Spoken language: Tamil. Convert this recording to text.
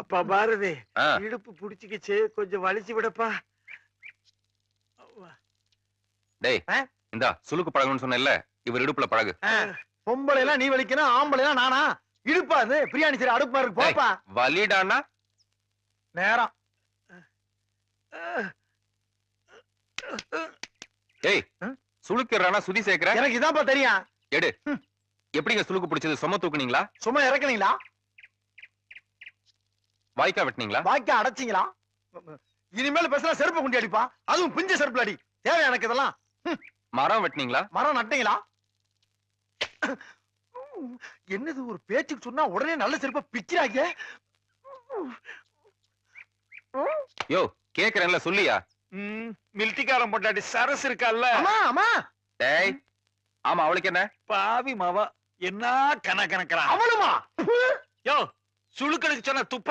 அப்பா பாரதி இடுப்பு புடிச்சுக்கிச்சு கொஞ்சம் வலிச்சு விடப்பா. டேய்? இந்தா சுளுக்கு பழகணும்னு சொன்னேன்ல இவர் இடுப்புல பழகு. பொம்பளை எல்லாம் நீ வலிக்கணும் ஆம்பளை எல்லாம் நானா? இடுப்பா அது பிரியாணி சரி அடுப்பு இருக்கு போப்பா. வலிடான்னா? நேரம். ஏய்? சுளுக்குறானா சுதி சேர்க்கிற? எனக்கு இதான்ப்பா தெரியும். எடு. எப்படிங்க சுளுக்கு பிடிச்சது சும தூக்குனீங்களா? சும்மா இறக்குனீங்களா? வாய்க்கா வெட்டினீங்களா? வாய்க்க அடைச்சிங்களா? இனிமேல் பேசுனா செருப்பு குண்டி அடிப்பா. அதுவும் பிஞ்ச செருப்புல அடி. தேவை எனக்கு இதெல்லாம்? மரம் வெட்டினீங்களா? மரம் நட்டீங்களா? என்னது ஒரு பேச்சுக்கு சொன்னா உடனே நல்ல செருப்ப பிச்சிராங்க யோ கேக்குறேன்ல சொல்லியா? மில்டிக்காரன் பொண்டாட்டி சரஸ் அம்மா டேய் ஆமா அவளுக்கு என்ன? பாவி மாவா என்ன கண கணக்கிறான் அவளுமா? யோ சுழுக்கனுக்கு சொன்ன துப்புற